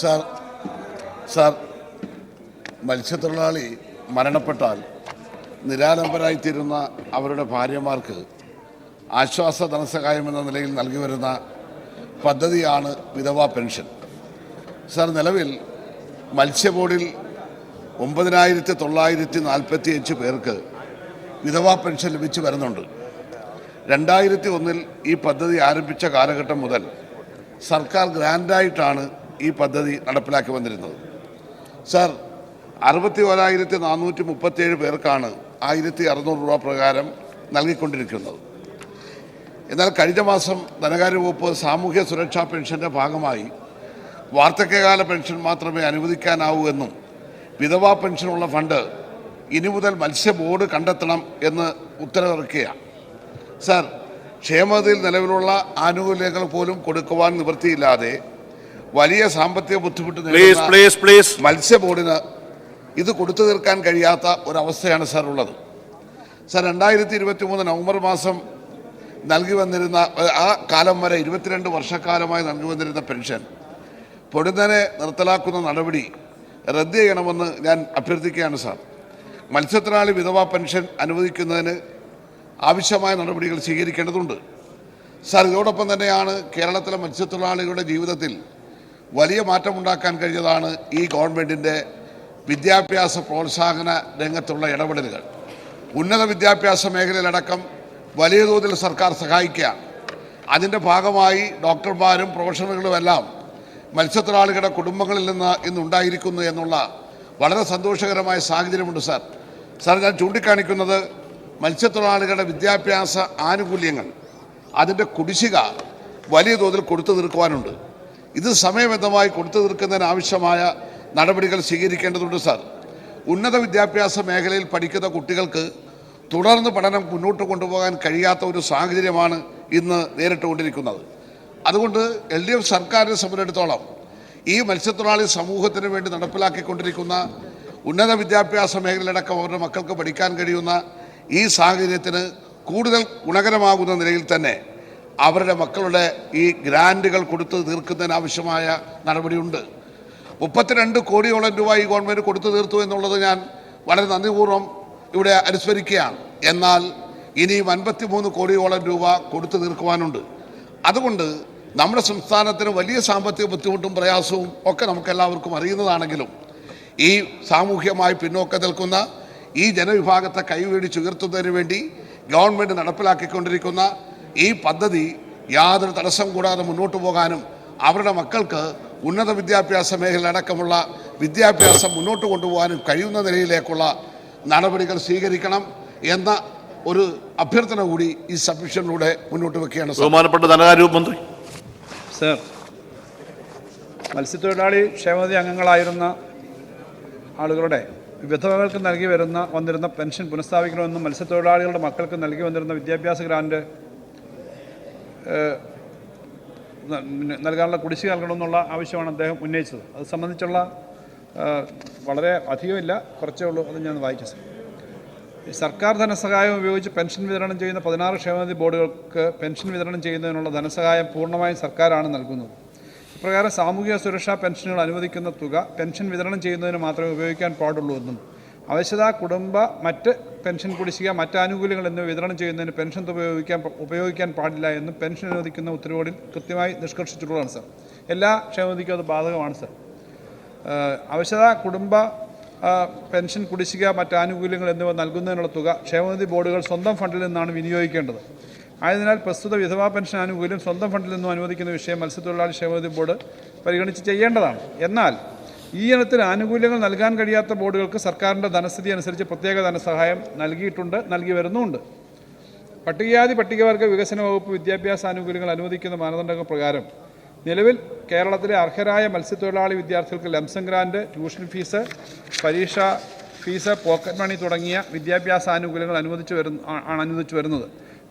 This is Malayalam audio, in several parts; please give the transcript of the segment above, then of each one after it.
സാർ സാർ മത്സ്യത്തൊഴിലാളി മരണപ്പെട്ടാൽ നിരാലംബരായിത്തീരുന്ന അവരുടെ ഭാര്യമാർക്ക് ആശ്വാസ ധനസഹായം എന്ന നിലയിൽ നൽകി വരുന്ന പദ്ധതിയാണ് വിധവാ പെൻഷൻ. സാർ നിലവിൽ മത്സ്യബോർഡിൽ ഒമ്പതിനായിരത്തി തൊള്ളായിരത്തി നാൽപ്പത്തി അഞ്ച് പേർക്ക് വിധവാ പെൻഷൻ ലഭിച്ചു വരുന്നുണ്ട്. രണ്ടായിരത്തി ഒന്നിൽ ഈ പദ്ധതി ആരംഭിച്ച കാലഘട്ടം മുതൽ സർക്കാർ ഗ്രാൻഡായിട്ടാണ് ഈ പദ്ധതി നടപ്പിലാക്കി വന്നിരുന്നത്. സർ അറുപത്തി ഒരായിരത്തി നാനൂറ്റി മുപ്പത്തിയേഴ് പേർക്കാണ് ആയിരത്തി അറുന്നൂറ് രൂപ പ്രകാരം നൽകിക്കൊണ്ടിരിക്കുന്നത്. എന്നാൽ കഴിഞ്ഞ മാസം ധനകാര്യ വകുപ്പ് സാമൂഹ്യ സുരക്ഷാ പെൻഷന്റെ ഭാഗമായി വാർദ്ധക്യകാല പെൻഷൻ മാത്രമേ അനുവദിക്കാനാവൂ എന്നും വിധവാ പെൻഷനുള്ള ഫണ്ട് ഇനി മുതൽ മത്സ്യ ബോർഡ് കണ്ടെത്തണം എന്ന് ഉത്തരവിറക്കുകയാണ് സർ ക്ഷേമതയിൽ നിലവിലുള്ള ആനുകൂല്യങ്ങൾ പോലും കൊടുക്കുവാൻ നിവൃത്തിയില്ലാതെ വലിയ സാമ്പത്തിക ബുദ്ധിമുട്ട് മത്സ്യബോർഡിന് ഇത് കൊടുത്തു തീർക്കാൻ കഴിയാത്ത ഒരവസ്ഥയാണ് സാർ ഉള്ളത്. സാർ രണ്ടായിരത്തി ഇരുപത്തി മൂന്ന് നവംബർ മാസം നൽകി വന്നിരുന്ന ആ കാലം വരെ ഇരുപത്തിരണ്ട് വർഷക്കാലമായി നൽകി വന്നിരുന്ന പെൻഷൻ. പൊടുന്നനെ നിർത്തലാക്കുന്ന നടപടി റദ്ദ് ചെയ്യണമെന്ന് ഞാൻ അഭ്യർത്ഥിക്കുകയാണ് സാർ. മത്സ്യത്തൊഴിലാളി വിധവാ പെൻഷൻ അനുവദിക്കുന്നതിന് ആവശ്യമായ നടപടികൾ സ്വീകരിക്കേണ്ടതുണ്ട്. സാർ ഇതോടൊപ്പം തന്നെയാണ് കേരളത്തിലെ മത്സ്യത്തൊഴിലാളികളുടെ ജീവിതത്തിൽ വലിയ മാറ്റമുണ്ടാക്കാൻ കഴിഞ്ഞതാണ് ഈ ഗവൺമെന്റിന്റെ വിദ്യാഭ്യാസ പ്രോത്സാഹന രംഗത്തുള്ള ഇടപെടലുകൾ. ഉന്നത വിദ്യാഭ്യാസ മേഖലയിലടക്കം വലിയ തോതിൽ സർക്കാർ സഹായിക്കുകയാണ് അതിന്റെ ഭാഗമായി ഡോക്ടർമാരും പ്രൊഫഷണലുകളുമെല്ലാം മത്സ്യത്തൊഴിലാളികളുടെ കുടുംബങ്ങളിൽ നിന്ന് ഇന്നുണ്ടായിരിക്കുന്നു എന്നുള്ള വളരെ സന്തോഷകരമായ സാഹചര്യമുണ്ട് സാർ. സാർ ഞാൻ ചൂണ്ടിക്കാണിക്കുന്നത് മത്സ്യത്തൊഴിലാളികളുടെ വിദ്യാഭ്യാസ ആനുകൂല്യങ്ങൾ. അതിന്റെ കുടിശ്ശിക വലിയ തോതിൽ കൊടുത്തു തീർക്കുവാനുണ്ട്. ഇത് സമയബദ്ധമായി കൊടുത്തു തീർക്കുന്നതിന് ആവശ്യമായ നടപടികൾ സ്വീകരിക്കേണ്ടതുണ്ട് സാർ. ഉന്നത വിദ്യാഭ്യാസ മേഖലയിൽ പഠിക്കുന്ന കുട്ടികൾക്ക് തുടർന്ന് പഠനം മുന്നോട്ട് കൊണ്ടുപോകാൻ കഴിയാത്ത ഒരു സാഹചര്യമാണ് ഇന്ന് നേരിട്ടുകൊണ്ടിരിക്കുന്നത് അതുകൊണ്ട് എൽ ഡി എഫ് സർക്കാരിനെ സംബന്ധിച്ചിടത്തോളം ഈ മത്സ്യത്തൊഴിലാളി സമൂഹത്തിന് വേണ്ടി നടപ്പിലാക്കിക്കൊണ്ടിരിക്കുന്ന ഉന്നത വിദ്യാഭ്യാസ മേഖലയിലടക്കം അവരുടെ മക്കൾക്ക് പഠിക്കാൻ കഴിയുന്ന ഈ സാഹചര്യത്തിന് കൂടുതൽ ഗുണകരമാകുന്ന നിലയിൽ തന്നെ അവരുടെ മക്കളുടെ ഈ ഗ്രാന്റുകൾ കൊടുത്തു തീർക്കുന്നതിന് ആവശ്യമായ നടപടിയുണ്ട്. മുപ്പത്തിരണ്ട് കോടിയോളം രൂപ ഈ ഗവൺമെന്റ് കൊടുത്തു തീർത്തു എന്നുള്ളത് ഞാൻ വളരെ നന്ദിപൂർവം ഇവിടെ അനുസ്മരിക്കുകയാണ്. എന്നാൽ ഇനിയും അൻപത്തിമൂന്ന് കോടിയോളം രൂപ കൊടുത്തു തീർക്കുവാനുണ്ട്. അതുകൊണ്ട് നമ്മുടെ സംസ്ഥാനത്തിന് വലിയ സാമ്പത്തിക ബുദ്ധിമുട്ടും പ്രയാസവും ഒക്കെ നമുക്കെല്ലാവർക്കും അറിയുന്നതാണെങ്കിലും ഈ സാമൂഹ്യമായി പിന്നോക്കം നിൽക്കുന്ന ഈ ജനവിഭാഗത്തെ കൈവേടിച്ചുയർത്തുന്നതിന് വേണ്ടി ഗവൺമെന്റ് നടപ്പിലാക്കിക്കൊണ്ടിരിക്കുന്ന ഈ പദ്ധതി യാതൊരു തടസ്സം കൂടാതെ മുന്നോട്ട് പോകാനും അവരുടെ മക്കൾക്ക് ഉന്നത വിദ്യാഭ്യാസ മേഖലയിലടക്കമുള്ള വിദ്യാഭ്യാസം മുന്നോട്ട് കൊണ്ടുപോകാനും കഴിയുന്ന നിലയിലേക്കുള്ള നടപടികൾ സ്വീകരിക്കണം എന്ന ഒരു അഭ്യർത്ഥന കൂടി ഈ സബ്മിഷനിലൂടെ മുന്നോട്ട് വെക്കുകയാണ് ബഹുമാനപ്പെട്ട ധനകാര്യ മന്ത്രി സർ മത്സ്യത്തൊഴിലാളി ക്ഷേമനിധി അംഗങ്ങളായിരുന്ന ആളുകളുടെ വിധവകൾക്ക് നൽകി വരുന്ന വന്നിരുന്ന പെൻഷൻ പുനഃസ്ഥാപിക്കണമെന്നും മത്സ്യത്തൊഴിലാളികളുടെ മക്കൾക്ക് നൽകി വന്നിരുന്ന വിദ്യാഭ്യാസ ന- നൽകാനുള്ള കുടിശ്ശിക നൽകണമെന്നുള്ള ആവശ്യമാണ് അദ്ദേഹം ഉന്നയിച്ചത്. അത് സംബന്ധിച്ചുള്ള വളരെ അധികമില്ല കുറച്ചേ ഉള്ളൂ അത് ഞാൻ വായിച്ചു സർ. സർക്കാർ ധനസഹായം ഉപയോഗിച്ച് പെൻഷൻ വിതരണം ചെയ്യുന്ന പതിനാറ് ക്ഷേമനിധി ബോർഡുകൾക്ക് പെൻഷൻ വിതരണം ചെയ്യുന്നതിനുള്ള ധനസഹായം പൂർണമായും സർക്കാരാണ് നൽകുന്നത്. ഇപ്രകാരം സാമൂഹിക സുരക്ഷാ പെൻഷനുകൾ അനുവദിക്കുന്ന തുക പെൻഷൻ വിതരണം ചെയ്യുന്നതിന് മാത്രമേ ഉപയോഗിക്കാൻ പാടുള്ളൂ എന്നും അവശത കുടുംബ മറ്റ് പെൻഷൻ കുടിശ്ശിക മറ്റ് ആനുകൂല്യങ്ങൾ എന്നിവ വിതരണം ചെയ്യുന്നതിന് പെൻഷൻ ഉപയോഗിക്കാൻ ഉപയോഗിക്കാൻ പാടില്ല എന്നും പെൻഷൻ അനുവദിക്കുന്ന ഉത്തരവുകളിൽ കൃത്യമായി നിഷ്കർഷിച്ചിട്ടുള്ളതാണ് സർ. എല്ലാ ക്ഷേമനിധിക്കും അത് ബാധകമാണ് സർ. അവശത കുടുംബ പെൻഷൻ കുടിശ്ശിക മറ്റ് ആനുകൂല്യങ്ങൾ എന്നിവ നൽകുന്നതിനുള്ള തുക ക്ഷേമനിധി ബോർഡുകൾ സ്വന്തം ഫണ്ടിൽ നിന്നാണ് വിനിയോഗിക്കേണ്ടത്. ആയതിനാൽ പ്രസ്തുത വിധവാ പെൻഷൻ ആനുകൂല്യം സ്വന്തം ഫണ്ടിൽ നിന്നും അനുവദിക്കുന്ന വിഷയം മത്സ്യത്തൊഴിലാളി ക്ഷേമനിധി ബോർഡ് പരിഗണിച്ച് ചെയ്യേണ്ടതാണ്. എന്നാൽ ഈ ഇനത്തിന് ആനുകൂല്യങ്ങൾ നൽകാൻ കഴിയാത്ത ബോർഡുകൾക്ക് സർക്കാരിന്റെ ധനസ്ഥിതി അനുസരിച്ച് പ്രത്യേക ധനസഹായം നൽകിയിട്ടുണ്ട് നൽകി വരുന്നുമുണ്ട്. പട്ടികജാതി പട്ടികവർഗ വികസന വകുപ്പ് വിദ്യാഭ്യാസ ആനുകൂല്യങ്ങൾ അനുവദിക്കുന്ന മാനദണ്ഡങ്ങൾ പ്രകാരം നിലവിൽ കേരളത്തിലെ അർഹരായ മത്സ്യത്തൊഴിലാളി വിദ്യാർത്ഥികൾക്ക് lump sum grant tuition fees പരീക്ഷ ഫീസ് പോക്കറ്റ് മണി തുടങ്ങിയ വിദ്യാഭ്യാസ ആനുകൂല്യങ്ങൾ അനുവദിച്ചു വരുന്ന ആണ് അനുവദിച്ചു വരുന്നത്.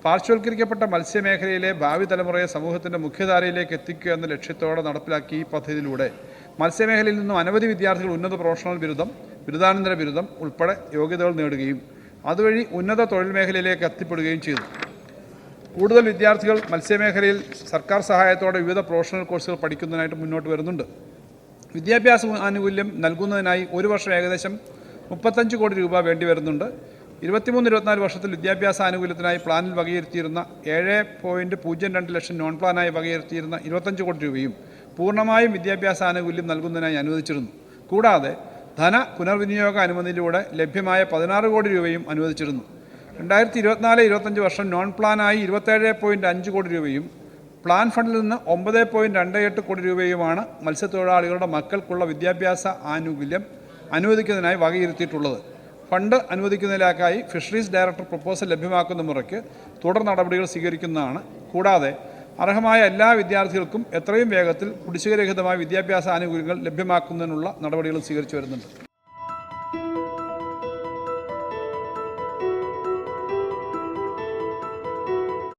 പാർശ്വവൽക്കരിക്കപ്പെട്ട മത്സ്യമേഖലയിലെ ഭാവി തലമുറയെ സമൂഹത്തിന്റെ മുഖ്യധാരയിലേക്ക് എത്തിക്കുക എന്ന ലക്ഷ്യത്തോടെ നടപ്പിലാക്കിയ ഈ പദ്ധതിയിലൂടെ മത്സ്യമേഖലയിൽ നിന്നും അനവധി വിദ്യാർത്ഥികൾ ഉന്നത പ്രൊഫഷണൽ ബിരുദം ബിരുദാനന്തര ബിരുദം ഉൾപ്പെടെ യോഗ്യതകൾ നേടുകയും അതുവഴി ഉന്നത തൊഴിൽ മേഖലയിലേക്ക് എത്തിപ്പെടുകയും ചെയ്തു. കൂടുതൽ വിദ്യാർത്ഥികൾ മത്സ്യമേഖലയിൽ സർക്കാർ സഹായത്തോടെ വിവിധ പ്രൊഫഷണൽ കോഴ്സുകൾ പഠിക്കുന്നതിനായിട്ട് മുന്നോട്ട് വരുന്നുണ്ട്. വിദ്യാഭ്യാസ ആനുകൂല്യം നൽകുന്നതിനായി ഒരു വർഷം ഏകദേശം മുപ്പത്തഞ്ച് കോടി രൂപ വേണ്ടി വരുന്നുണ്ട്. ഇരുപത്തിമൂന്ന് ഇരുപത്തിനാല് വർഷത്തിൽ വിദ്യാഭ്യാസ ആനുകൂല്യത്തിനായി പ്ലാനിൽ വകയിരുത്തിയിരുന്ന ഏഴ് പോയിന്റ് പൂജ്യം രണ്ട് ലക്ഷം നോൺ പ്ലാനായി വകയിരുത്തിയിരുന്ന ഇരുപത്തഞ്ച് കോടി രൂപയും പൂർണമായും വിദ്യാഭ്യാസ ആനുകൂല്യം നൽകുന്നതിനായി അനുവദിച്ചിരുന്നു. കൂടാതെ ധന പുനർവിനിയോഗ അനുമതിയിലൂടെ ലഭ്യമായ പതിനാറ് കോടി രൂപയും അനുവദിച്ചിരുന്നു. രണ്ടായിരത്തി ഇരുപത്തിനാല് ഇരുപത്തഞ്ച് വർഷം നോൺ പ്ലാനായി ഇരുപത്തേഴ് പോയിന്റ് അഞ്ച് കോടി രൂപയും പ്ലാൻ ഫണ്ടിൽ നിന്ന് ഒമ്പത് പോയിന്റ് രണ്ട് എട്ട് കോടി രൂപയുമാണ് മത്സ്യത്തൊഴിലാളികളുടെ മക്കൾക്കുള്ള വിദ്യാഭ്യാസ ആനുകൂല്യം അനുവദിക്കുന്നതിനായി വകയിരുത്തിയിട്ടുള്ളത്. ഫണ്ട് അനുവദിക്കുന്നതിലേക്കായി ഫിഷറീസ് ഡയറക്ടർ പ്രപ്പോസൽ ലഭ്യമാക്കുന്ന മുറയ്ക്ക് തുടർ നടപടികൾ സ്വീകരിക്കുന്നതാണ്. കൂടാതെ അർഹമായ എല്ലാ വിദ്യാർത്ഥികൾക്കും എത്രയും വേഗത്തിൽ കുടിശ്ശികരഹിതമായ വിദ്യാഭ്യാസ ആനുകൂല്യങ്ങൾ ലഭ്യമാക്കുന്നതിനുള്ള നടപടികൾ സ്വീകരിച്ചു വരുന്നുണ്ട്.